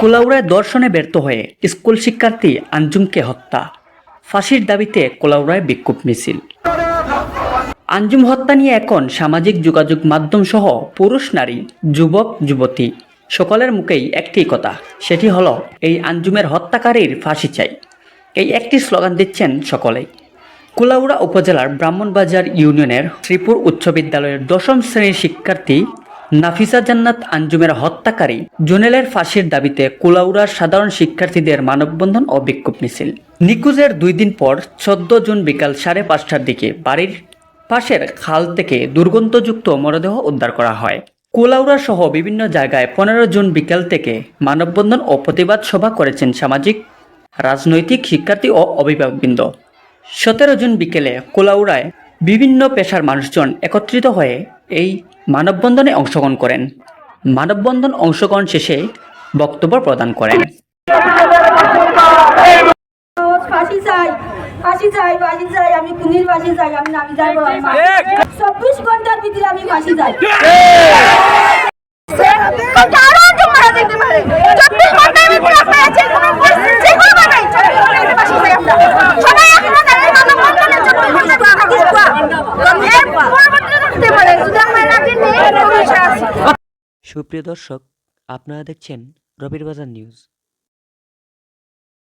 কুলাউড়ায় দর্শনে ব্যর্থ হয়ে স্কুল শিক্ষার্থী আঞ্জুমকে হত্যা। ফাঁসির দাবিতে কোলাউড়ায় বিক্ষোভ মিছিল। আঞ্জুম হত্যা নিয়ে এখন সামাজিক যোগাযোগ মাধ্যম সহ পুরুষ, নারী, যুবক, যুবতী সকলের মুখেই একটি কথা, সেটি হলো, এই আঞ্জুমের হত্যাকারীর ফাঁসি চাই। এই একটি স্লোগান দিচ্ছেন সকলেই। কুলাউড়া উপজেলার ব্রাহ্মণবাজার ইউনিয়নের শ্রীপুর উচ্চ বিদ্যালয়ের দশম শ্রেণির শিক্ষার্থী নাফিসা জান্নাত আঞ্জুমের হত্যাকারী জুনেলের ফাঁসির দাবিতে কুলাউড়ার সাধারণ শিক্ষার্থীদের মানববন্ধন ও বিক্ষোভ মিছিল। নিখোঁজের দুই দিন পর চোদ্দ জুন বিকাল সাড়ে পাঁচটার দিকে বাড়ির পাশের খাল থেকে দুর্গন্ধযুক্ত মরদেহ উদ্ধার করা হয়। কুলাউড়া সহ বিভিন্ন জায়গায় পনেরো জুন বিকেল থেকে মানববন্ধন ও প্রতিবাদ সভা করেছেন সামাজিক, রাজনৈতিক শিক্ষার্থী ও অভিভাবকবৃন্দ। সতেরো জুন বিকেলে কোলাউড়ায় বিভিন্ন পেশার মানুষজন একত্রিত হয়ে এই মানববন্ধনে অংশগ্রহণ করেন। মানববন্ধন অংশগ্রহণ শেষে বক্তব্য প্রদান করেন। ফাঁসি চাই ফাঁসি চাই আমি খুনির ফাঁসি চাই আমি নামি যাই চব্বিশ ঘণ্টার ভিতরে ফাঁসি চাই। সবাই আমি থাকতে পারে। সুপ্রিয় দর্শক আপনারা দেখছেন রবির বাজার নিউজ।